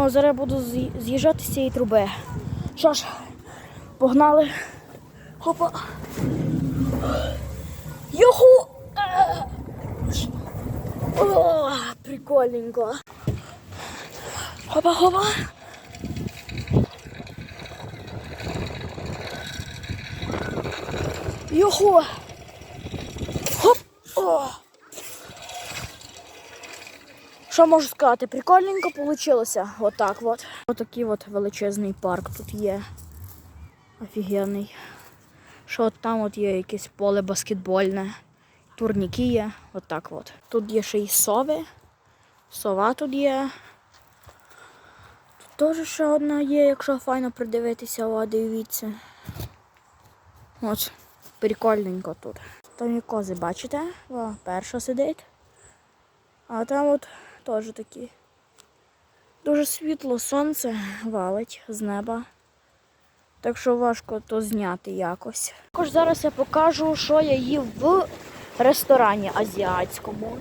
О, зараз буду з'ї- з'їжджати з цієї труби. Що ж, погнали. Хопа. Йоху! Е. О, прикольненько. Хопа, хопа. Йоху! Хоп! О! Що можу сказати? Прикольненько вийшло. Отак от. Отакий от величезний парк тут є. Офігенний. Що от там от є якесь поле баскетбольне. Турніки є. Отак от. Тут є ще й сови. Сова тут є. Тут теж ще одна є, якщо файно придивитися, о, дивіться. От, прикольненько тут. Там є кози, бачите? О, перша сидить. А там от теж такі. Дуже світло сонце валить з неба. Так що важко то зняти якось. Також зараз я покажу, що я їв в ресторані азіатському.